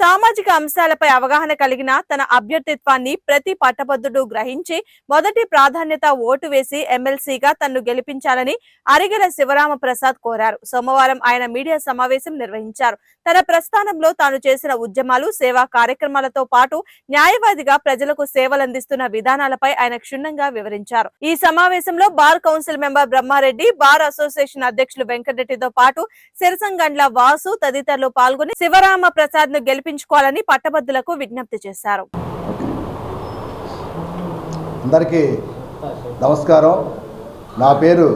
సామాజిక అంశాలపై అవగాహన కలిగిన తన అభ్యర్థిత్వాన్ని ప్రతి పట్టభద్రుడు గ్రహించి మొదటి ప్రాధాన్యత ఓటు వేసి ఎమ్మెల్సీగా తన్ను గెలిపించాలని అరిగెల శివరామ ప్రసాద్ కోరారు. సోమవారం ఆయన మీడియా సమావేశం నిర్వహించారు. తన ప్రస్థానంలో తాను చేసిన ఉద్యమాలు సేవా కార్యక్రమాలతో పాటు న్యాయవాదిగా ప్రజలకు సేవలందిస్తున్న విధానాలపై ఆయన క్షుణ్ణంగా వివరించారు. ఈ సమావేశంలో bar council member Brahmareddy bar association అధ్యక్షులు వెంకటరెడ్డితో పాటు సిరసంగండ్ల వాసు తదితరులు పాల్గొని శివరామ ప్రసాద్ను గెలిపించుకోవాలని పట్టభద్రులకు విజ్ఞప్తి చేశారు. అందరికీ నమస్కారం. నా పేరు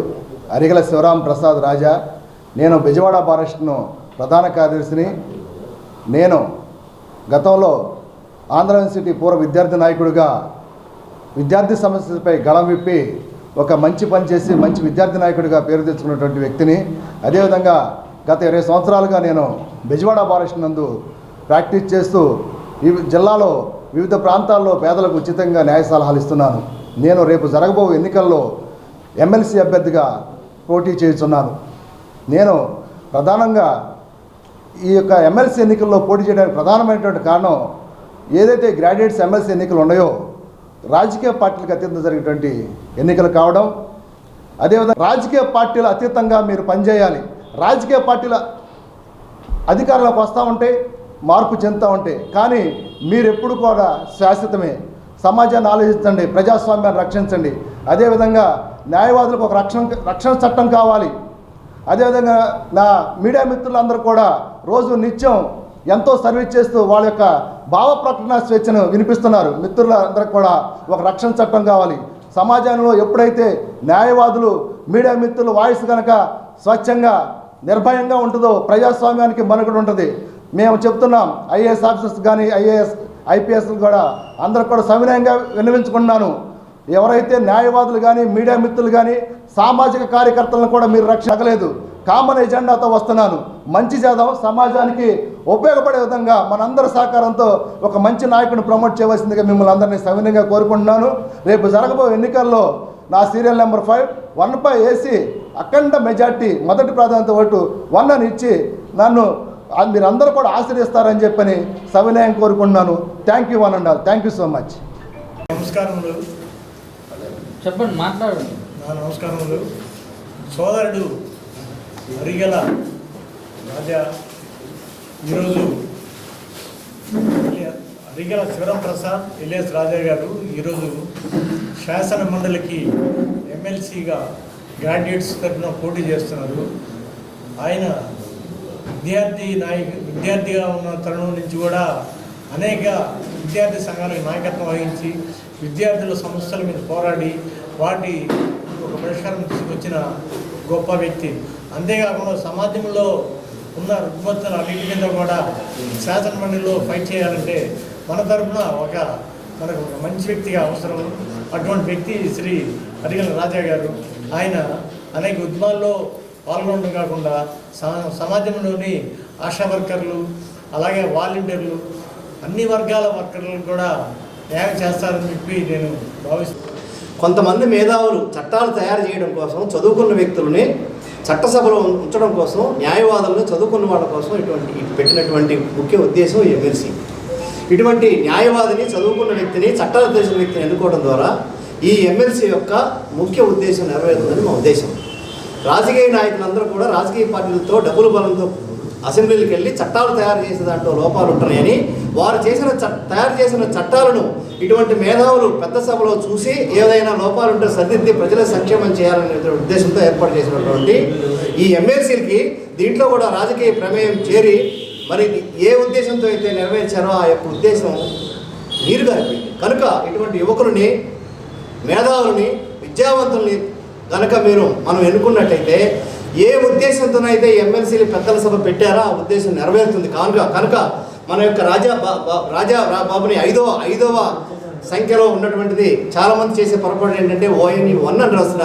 అరిగల శివరాం ప్రసాద్ రాజా. నేను బెజవాడ ఫారెస్ట్ను ప్రధాన కార్యదర్శిని. నేను గతంలో ఆంధ్ర యూనివర్సిటీ పూర్వ విద్యార్థి నాయకుడిగా విద్యార్థి సమస్యలపై గళం విప్పి ఒక మంచి పని చేసి మంచి విద్యార్థి నాయకుడిగా పేరు తెచ్చుకున్నటువంటి వ్యక్తిని. అదేవిధంగా గత ఇరవై సంవత్సరాలుగా నేను బెజవాడ ఫారెస్ట్ నందు ప్రాక్టీస్ చేస్తూ ఈ జిల్లాలో వివిధ ప్రాంతాల్లో పేదలకు ఉచితంగా న్యాయ సలహాలు ఇస్తున్నాను. నేను రేపు జరగబో ఎన్నికల్లో ఎమ్మెల్సీ అభ్యర్థిగా పోటీ చేస్తున్నాను. నేను ప్రధానంగా ఈ యొక్క ఎమ్మెల్సీ ఎన్నికల్లో పోటీ చేయడానికి ప్రధానమైనటువంటి కారణం ఏదైతే గ్రాడ్యుయేట్స్ ఎమ్మెల్సీ ఎన్నికలు ఉన్నాయో రాజకీయ పార్టీలకు అత్యంత జరిగేటువంటి ఎన్నికలు కావడం అదేవిధంగా రాజకీయ పార్టీల అతీతంగా మీరు పనిచేయాలి. రాజకీయ పార్టీల అధికారంలోకి వస్తూ ఉంటే మార్పు చెందుతూ ఉంటాయి కానీ మీరెప్పుడు కూడా శాశ్వతమే. సమాజాన్ని ఆలోచించండి ప్రజాస్వామ్యాన్ని రక్షించండి. అదేవిధంగా న్యాయవాదులకు ఒక రక్షణ రక్షణ చట్టం కావాలి. అదేవిధంగా నా మీడియా మిత్రులందరూ కూడా రోజు నిత్యం ఎంతో సర్వీస్ చేస్తూ వాళ్ళ యొక్క భావ ప్రకటన స్వేచ్ఛను వినిపిస్తున్నారు. మిత్రులందరికీ కూడా ఒక రక్షణ చట్టం కావాలి. సమాజంలో ఎప్పుడైతే న్యాయవాదులు మీడియా మిత్రులు వాయిస్ కనుక స్వచ్ఛంగా నిర్భయంగా ఉంటుందో ప్రజాస్వామ్యానికి మనుగడ ఉంటుంది. మేము చెప్తున్నాం ఐఏఎస్ ఆఫీసర్స్ కానీ ఐఏఎస్ ఐపీఎస్లు కూడా అందరూ కూడా సవినయంగా విన్నవించుకున్నాను ఎవరైతే న్యాయవాదులు కానీ మీడియా మిత్రులు కానీ సామాజిక కార్యకర్తలను కూడా మీరు రక్షలేదు కామన్ ఎజెండాతో వస్తున్నాను. మంచి చేద్దాం. సమాజానికి ఉపయోగపడే విధంగా మనందరి సహకారంతో ఒక మంచి నాయకుడిని ప్రమోట్ చేయవలసిందిగా మిమ్మల్ని అందరినీ సవినయంగా కోరుకుంటున్నాను. రేపు జరగబోయే ఎన్నికల్లో నా సీరియల్ నెంబర్ ఫైవ్ వన్ పై ఏసీ అఖండ మెజార్టీ మొదటి ప్రాధాన్యత ఓటు వన్ అని ఇచ్చి నన్ను మీరందరూ కూడా ఆశ్రయిస్తారని చెప్పని సవినయం కోరుకుంటున్నాను. Thank you one and all thank you so much నమస్కారములు చెప్పండి మాట్లాడండి. నా నమస్కారములు సోదరుడు అరిగల రాజా ఈరోజు అరిగల శివరం ప్రసాద్ ఎల్ఎస్ రాజా గారు ఈరోజు శాసన మండలికి ఎమ్మెల్సీగా గ్రాడ్యుయేట్స్ తరఫున పోటీ చేస్తున్నారు. ఆయన విద్యార్థి నాయక విద్యార్థిగా ఉన్న తరుణం నుంచి కూడా అనేక విద్యార్థి సంఘాలకు నాయకత్వం వహించి విద్యార్థుల సమస్యల మీద పోరాడి వాటి ఒక పరిష్కారం తీసుకొచ్చిన గొప్ప వ్యక్తి. అంతేకాకుండా సమాజంలో ఉన్న రుగ్మతలు అన్నింటి మీద కూడా శాసనమండలిలో ఫైట్ చేయాలంటే మన తరఫున ఒక మనకు ఒక మంచి వ్యక్తిగా అవసరం. అటువంటి వ్యక్తి శ్రీ అడిగల రాజా గారు. ఆయన అనేక ఉద్యమాల్లో పాల్గొనడం కాకుండా సమాజంలోని ఆశా వర్కర్లు అలాగే వాలంటీర్లు అన్ని వర్గాల వర్కర్లను కూడా న్యాయం చేస్తారని చెప్పి నేను భావిస్తున్నాను. కొంతమంది మేధావులు చట్టాలు తయారు చేయడం కోసం చదువుకున్న వ్యక్తులని చట్టసభలో ఉంచడం కోసం న్యాయవాదులను చదువుకున్న వాళ్ళ కోసం ఇటువంటి పెట్టినటువంటి ముఖ్య ఉద్దేశం ఈ ఎమ్మెల్సీ. ఇటువంటి న్యాయవాదిని చదువుకున్న వ్యక్తిని చట్టాలు తెలిసిన వ్యక్తిని ఎన్నుకోవడం ద్వారా ఈ ఎమ్మెల్సీ యొక్క ముఖ్య ఉద్దేశం నెరవేరుతుందని మా ఉద్దేశం. రాజకీయ నాయకులందరూ కూడా రాజకీయ పార్టీలతో డబ్బుల బలంతో అసెంబ్లీలకు వెళ్ళి చట్టాలు తయారు చేసే దాంట్లో లోపాలు ఉంటున్నాయని వారు చేసిన తయారు చేసిన చట్టాలను ఇటువంటి మేధావులు పెద్ద సభలో చూసి ఏదైనా లోపాలు ఉంటే సరిదిద్ది ప్రజల సంక్షేమం చేయాలనే ఉద్దేశంతో ఏర్పాటు చేసినటువంటి ఈ ఎమ్మెల్సీలకి దీంట్లో కూడా రాజకీయ ప్రమేయం చేరి మరి ఏ ఉద్దేశంతో అయితే నెరవేర్చారో ఆ యొక్క ఉద్దేశం నీరుగారిపోయింది. కనుక ఇటువంటి యువకులని మేధావులని విద్యావంతుల్ని కనుక మీరు మనం ఎన్నుకున్నట్టయితే ఏ ఉద్దేశంతోనైతే ఎమ్మెల్సీలు పెద్దల సభ పెట్టారో ఆ ఉద్దేశం నెరవేరుతుంది. కనుక కనుక మన యొక్క రాజా బా- బా- రాజా బాబుని ఐదవ ఐదవ సంఖ్యలో ఉన్నటువంటిది చాలామంది చేసే పొరపాటు ఏంటంటే ఓఎన్ఈ వన్ అని రాస్తున్నారు.